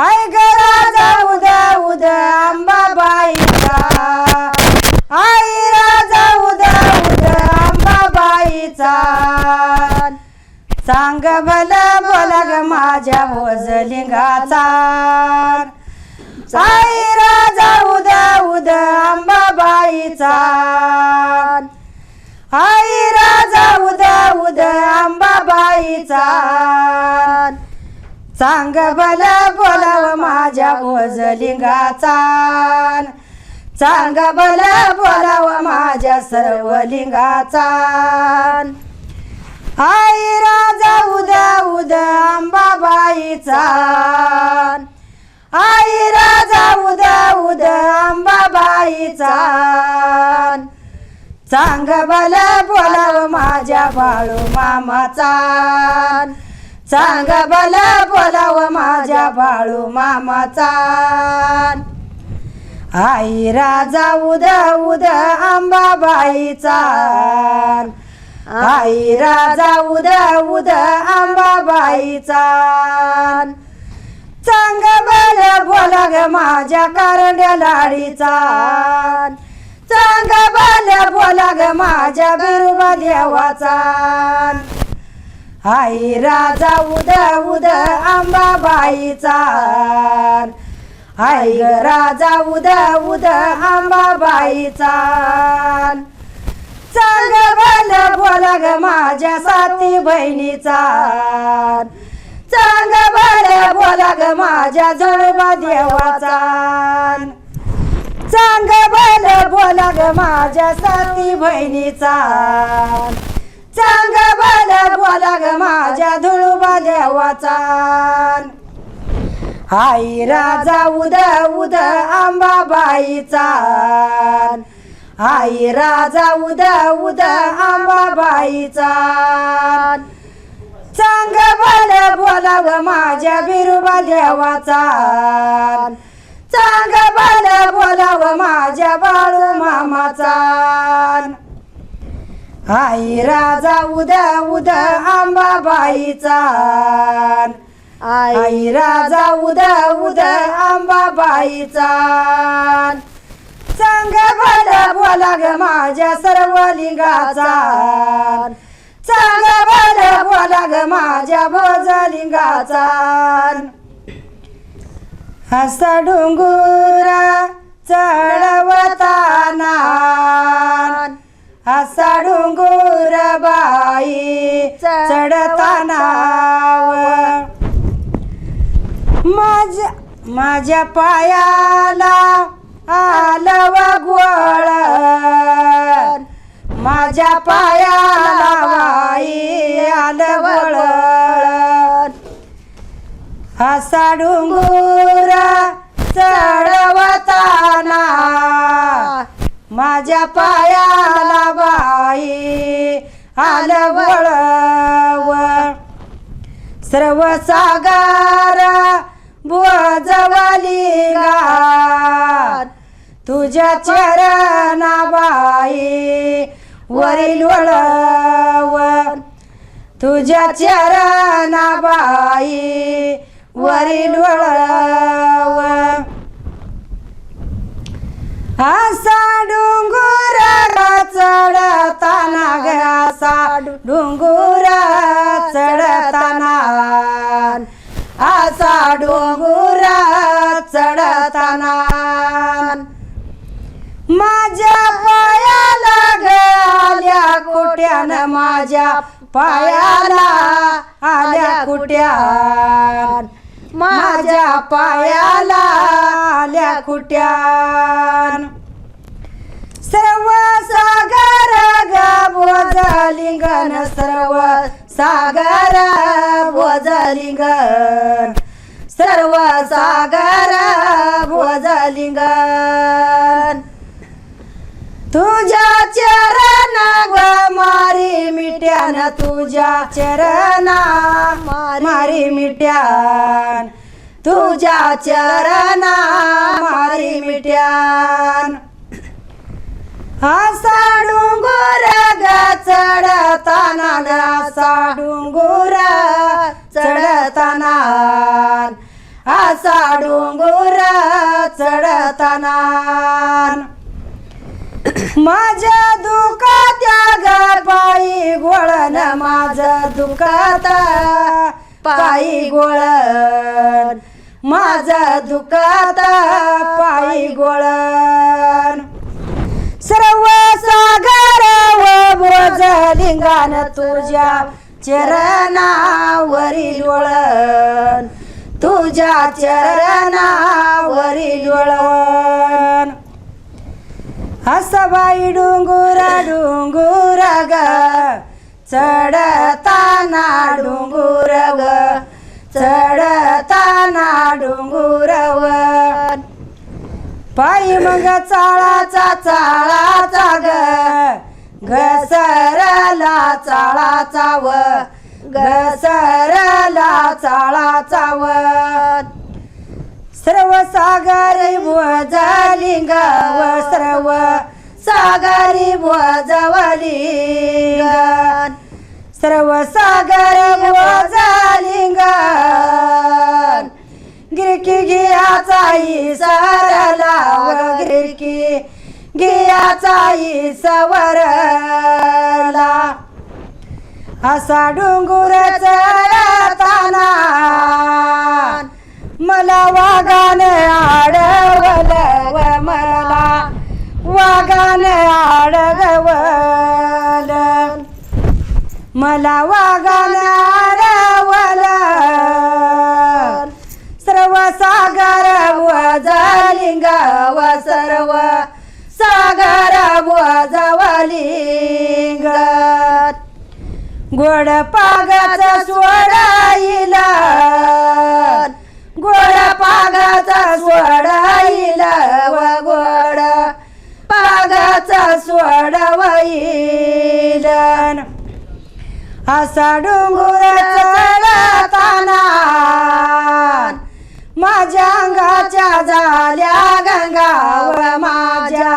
हाय राजा उद्या उद्या अंबाबाईचा. आई राजा उद्या उद्या अंबाबाईचा. सांग भल बोला ग माझ्या भोजलिंगाचा. आई राजा उद्या उद्या अंबाबाईचा. आई राजा उद्या उद्या अंबाबाईचा. सांग भल बोलाव माझ्या भोजलिंगाचा. सांग भल बोलाव माझ्या सर्व लिंगाचा आई राजा उद्या उद्या अंबाबाईचा. आई राजा उद्या उद्या अंबाबाईचा. सांग बल बोलाव माझ्या बाळू मामाचा. सांग बल बोलाव माझ्या बाळू मामाचा. आई राजा उद्या उद्या आंबाबाईचा. आई राजा उद्या उद्या आंबाबाईचा. चांग बल बोला ग माझ्या कारंड्या लाडीचा. चांग बल बोला ग माझ्या बिरुबा देवाचा. आई राजा उद्या उद्या आंबाबाईचा. आई ग राजा उद्या उद्या आंबाबाईचा. चांग बल बोला ग माझ्या साती बहिणीचा. चांग बल बोला ग माझ्या जळबा देवाचा. चांग बल बोला ग माझ्या साती बहिणीचा. चांग बल बोला ग माझ्या धुळबा देवाचा आई राजा उद्या उद्या आंबाबाईचा आई राजा उद्या उद्या आंबाबाईचा चांग बल बोला ग माझ्या बिरुबा देवाचा चांग बोला बोलाव माझ्या बाळू मामाचा आई राजा उद्या उद्या अंबाबाईचा आई राजा उद्या उद्या अंबाबाईचा चांग बल बोला ग माझ्या सर्व लिंगाचा चांग बल बोला ग माझ्या भोजलिंगाचा हसा डोंगुरा चढवताना हसा बाई चढताना माझ्या माझ्या पायाला आलव गोळ. माझ्या पायाला बाई आलं असा हसा चढवताना माझ्या पायाला बाई आलं वळव सर्व सागार बुजवली गात तुझ्या चरणा बाई वरील वळव तुझ्या चरणा बाई वरील वळव असा डोंगुर चढताना ग असा चढताना. असा डोंगुरा चढताना. माझ्या पायाला ग आल्या कोट्यान माझ्या पायाला आल्या कुट्यान. माझ्या पायाला आल्या कुट्यान. लिंगन सर्व सागर बोजलिंगन सर्व सागर बोजलिंगन तुझ्या चरणा ग मारी मिट्यान तुझ्या चरणा मारी मिट्यान. तुझ्या चरणा मारी मिट्यान. असा चढताना असा डोंगर चढताना. असा डोंगर चढताना. माझ्या दुखात्या ग पायी गोळण माझं दुखात पायी गोळण. माझं दुखात पायी गोळण. लिंगान तुझ्या चरणावरील वळण. तुझ्या चरणावरील वळण. हसबाई डोंगुरा डोंगुर ग. चढताना डोंगुर ग. चढताना डोंगुरवर पायी मग चाळाचा चाळाचा ग. घसरला चाळा चाव. घसरला चाळा चाव. सर्व सागरी भुजलिंग व सर्व सागरी भुजवलिंग सर्व सागर भुजलिंग गिरकी गियाचाई सरला गिरकी गियाचाई सवरला असा डोंगुर चढताना मला वागाने आडवल व मला. वागाने आडगवल मला वागाने आडवल. सर्व सागर व जलिंग व सर्व गोड पागाचा सोडाईला गोड पागाचा सोडाईला व गोड पागाचा सोडवाईल असा डोंगर चढताना माझ्या अंगाच्या झाल्या गंगा माझ्या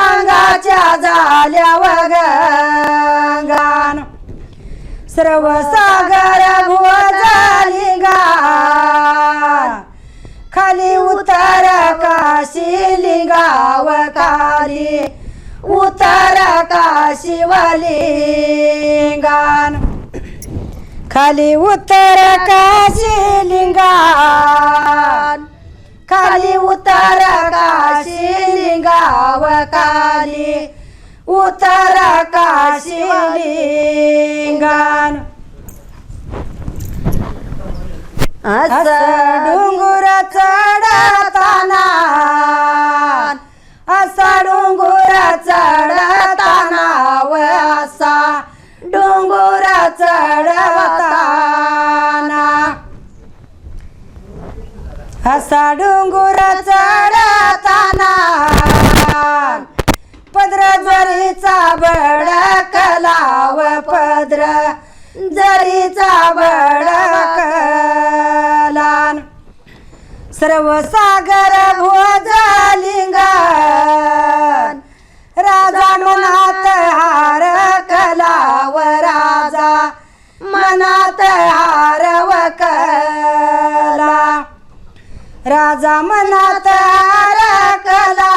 अंगाच्या झाल्या व सर्व सागर भुजलिंगा खाली उतर काशी लिंगाव खाली उतर काशी खाली उतर काशी लिंगान. खाली उतर काशी लिंगाव खाली उतर काशी अस डुंगुर डोंगर चढताना असा डोंगर चढताना व असा डोंगर चढताना. असा डोंगर चढताना पद्र जरीचा बडकला पद्र जरीचा बडकला सर्व सागर भोजलिंगन राजा हार कलाव राजा मनात हार व कला. राजा मनात हार कला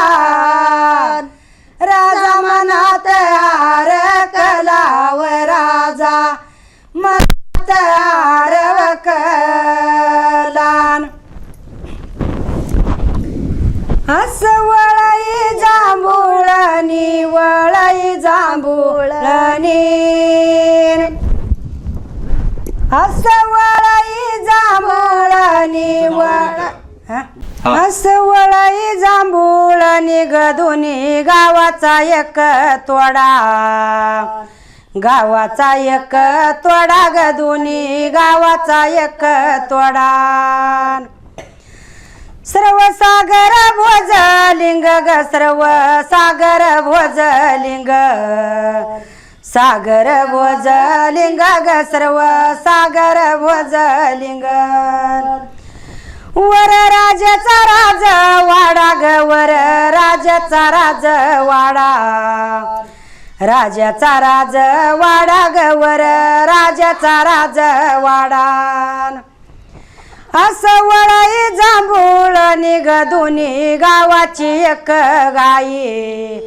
जांभूळनी असं वळई जांभूळनी वळ हा? असं वळई जांभूळनी गदुनी गावाचा एक तोडा. गावाचा एक तोडा गदुनी गावाचा एक तोडा. सर्व सागर भोजलिंग ग सर्व सागर भोजलिंग. सागर भोजलिंग ग सर्व सागर भोजलिंग. वर राजाचा राज वाडा ग वर राजाचा राज वाडा. राजाचा राज वाडा ग वर राजाचा राज वाडा. असं वळाई जांभूळ निग दोन्ही गावाची एक गाई.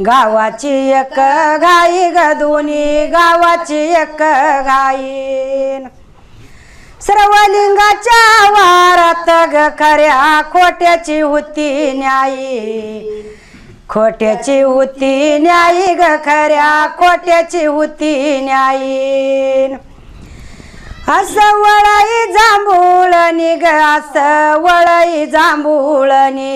गावाची एक गाई ग दोन्ही गावाची एक गाई. सर्वलिंगाच्या वारात ग खऱ्या खोट्याची होती न्यायी खोट्याची होती न्यायी ग खऱ्या खोट्याची होती न्यायी असं वळई जांभूळणी ग असं वळई जांभूळणी.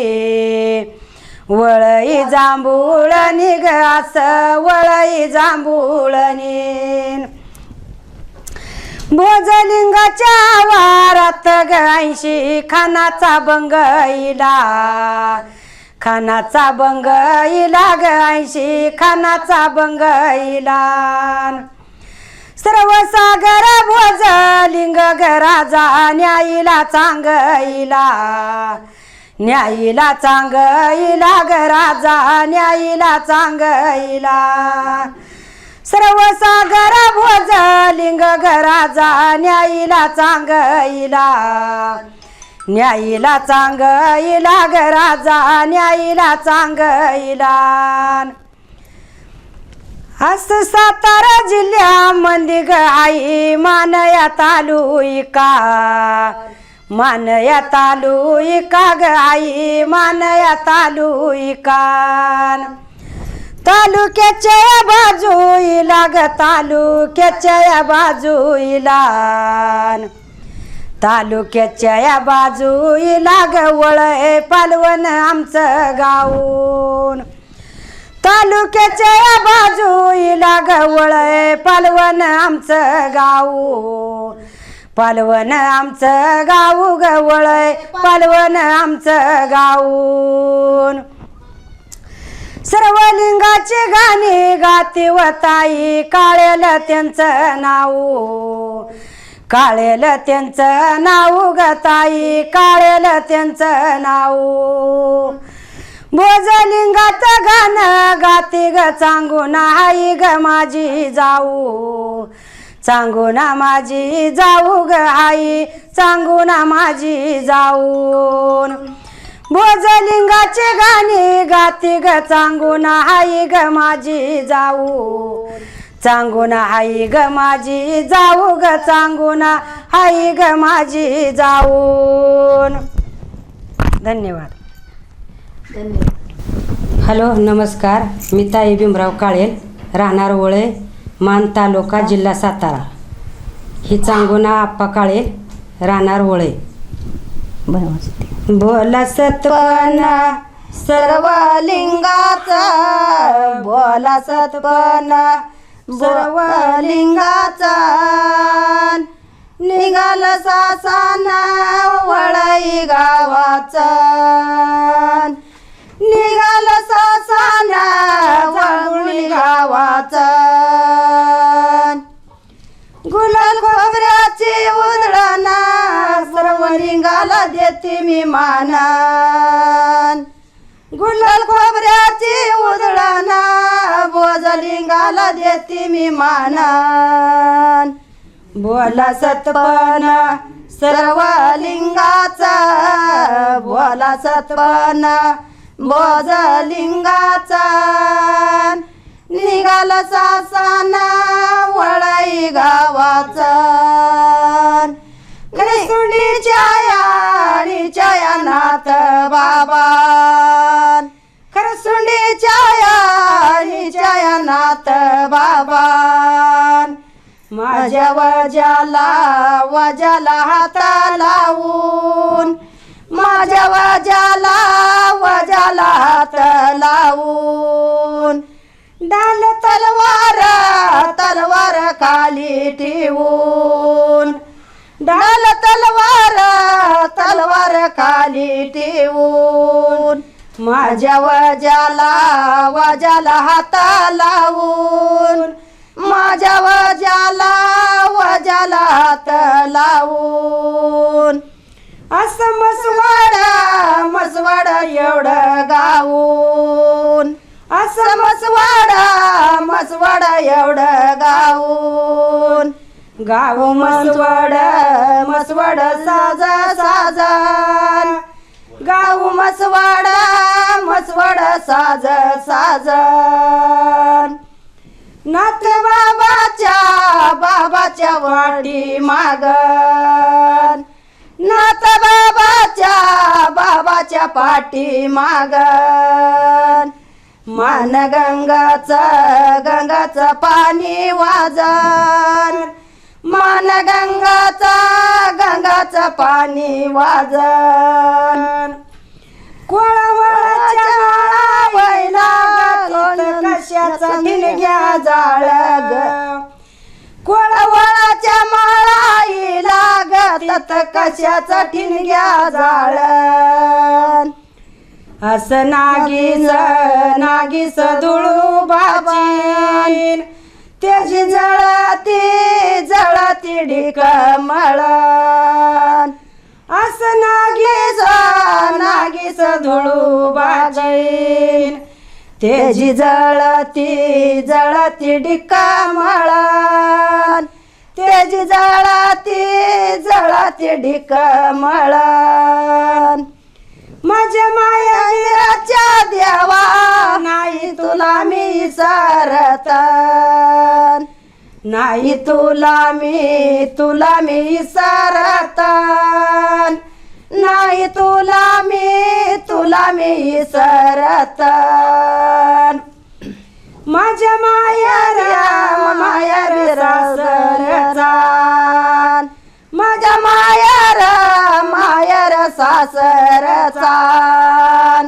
वळई जांभूळ निग अस वळई जांभूळणी भोजलिंगाच्या वारात गायशी खानाचा बंगईला खानाचा बंगईला गायशी खानाचा बंगईला सर्व सागर भोजलिंग गराजा न्यायीला चांगईला न्यायीला चांगईला गराजा न्यायीला चांगईला सर्व सागर भोज लिंग गराजा न्यायीला चांगईला न्यायीला चांगईला गराजा न्यायीला चांगईला अस सातारा जिल्ह्यामध्ये ग आई मानया तालुका. मानया तालुका ग आई मानया तालुका तालुक्याच्या या बाजूला ग तालुक्याच्या या बाजूला तालुक्याच्या या बाजूला ग वळय पालवण आमचं गाऊन. तालुक्याच्या या बाजूला ग वळय पालवण आमचं गाऊन. पालवण आमचं गाऊ गवळय वळय पालवण आमचं गाऊन. सर्व लिंगाचे गाणे गाती व ताई काळेल त्यांचं नाव. काळेल त्यांचं नाव ग ताई काळेल त्यांचं नाव. भोजलिंगाचं गाणं गाती ग चांगून आई ग माझी जाऊ. चांगून माझी जाऊ ग आई चांगून माझी जाऊन. भोजलिंगाचे गाणे गाती ग चांगून आई ग माझी जाऊ चांगून आई ग माझी जाऊ ग चांगून आई ग माझी जाऊन. धन्यवाद. हॅलो नमस्कार. मी ताई भीमराव काळेल राहणार वळे. मान तालुका जिल्हा सातारा. ही चांगुना आप्पा काळे राहणार होळे. बोल सत्पना सर्व लिंगाचा बोला सत्पना सर्व लिंगाचा निघाल सासाना वळई गावाचा. निघाल सासाना वळई गावाचा. खोबऱ्याची सर्व लिंगाला देते मी मानान. गुंडल खोबऱ्याची उधळणा बोज लिंगाला देते मी मानान. बोला सतपना सर्व लिंगाचा बोला सतपना बोज लिंगाचा. निघाल सासाना वळाई गाव नाथ बाबा माझ्या वजाला वजाला हाता लावून माझ्या वजाला वजाला हात लावून डाल तलवार तलवार खाली ठेवून. माझ्या वजाला वजाला हाता लावून माझ्या वजाला वजाला हात लावून असं मसवाडा मसवाडा एवढं गाऊन. असं मसवाडा मसवाडा एवढं गाऊन. गाव मसवाड मसवाड साजा साजा. साज साज. नाथ बाबाच्या बाबाच्या वाटी मागन. नाथ बाबाच्या बाबाच्या पाठी मागन. मान गंगाचं गंगाच पाणी वाजन. मान गंगाचं गंगाच पाणी वाजन. लागत कशाचा ठिणग्या जाळ असं नागीस नागीस धुळू बाबा त्याची जळती जळती ढिक मळण. असं नागीस नागीस धुळू बाजीन. तेजी जळती जळती ढिका मळण. तेजी जळती जळती ढिक मळण. माझ्या मायाच्या देवा नाही तुला मी सरत नाही तुला मी तुला मी सरत नाही तुला मी तुला मी सरत माझ्या मायार मायार मायार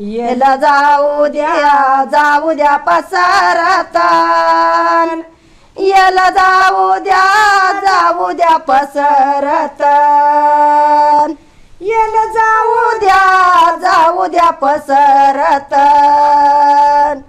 येला जाऊ द्या जाऊ द्या पसरतान. येला जाऊ द्या जाऊ द्या पसरतान. येला जाऊ द्या जाऊ द्या पसरतान.